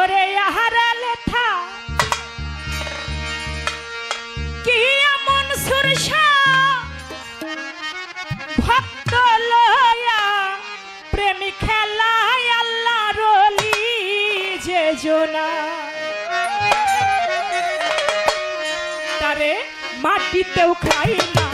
ওরে আহারা লেথা। কি এমন সুরসা? ভক্ত লয়া, প্রেমী খেলায় আল্লাহ রলি যে জোনা। তারে মাটিতেও খাই না।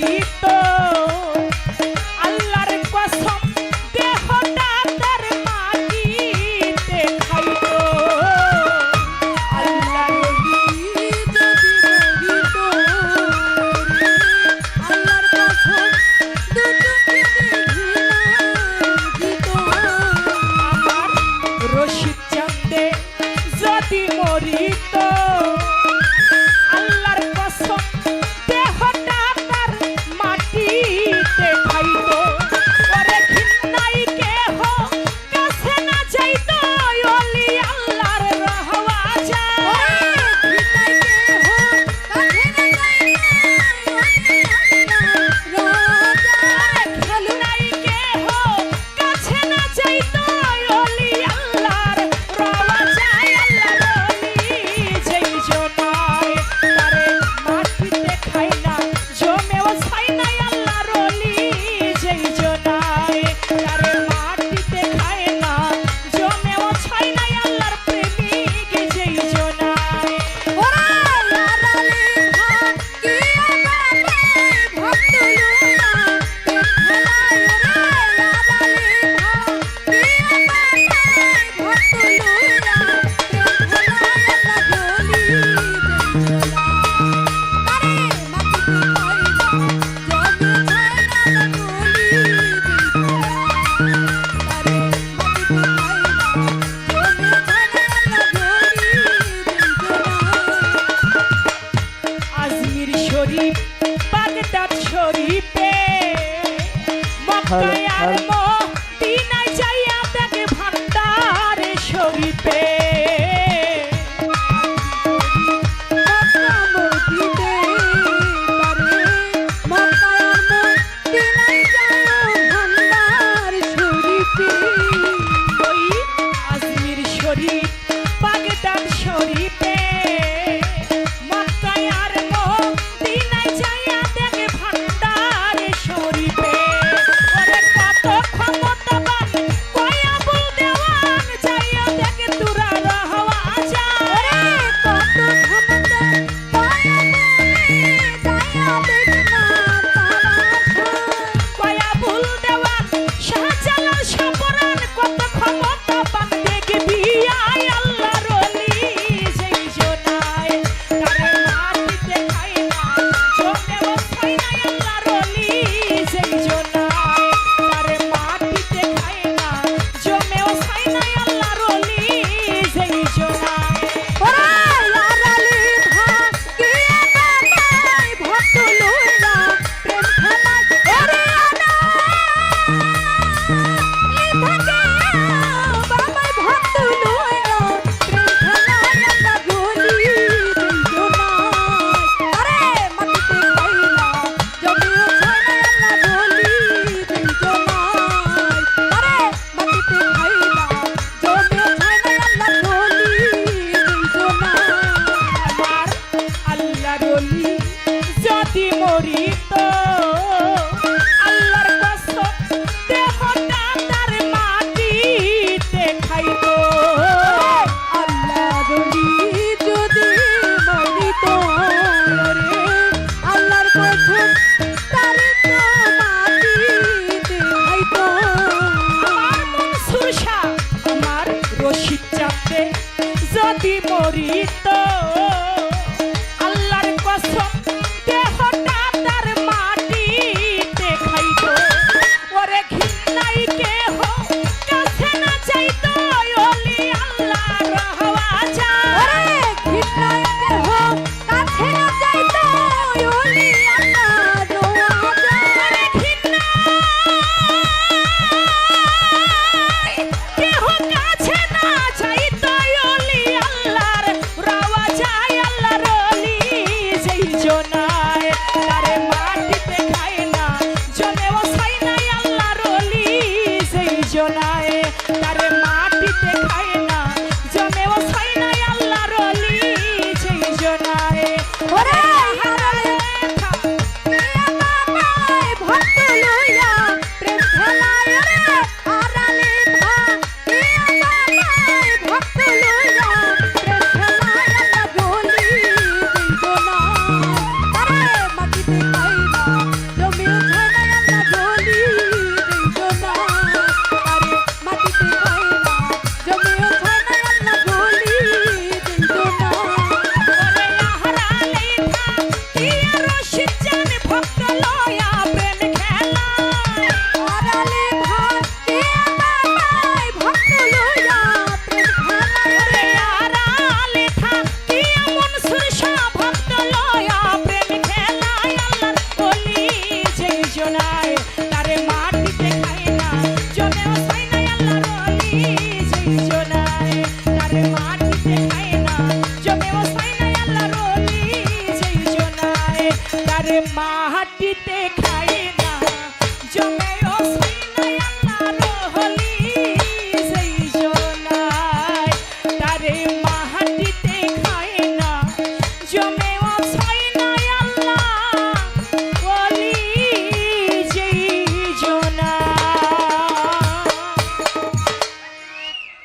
গীত what he জনায় তারে মাটিতে খায়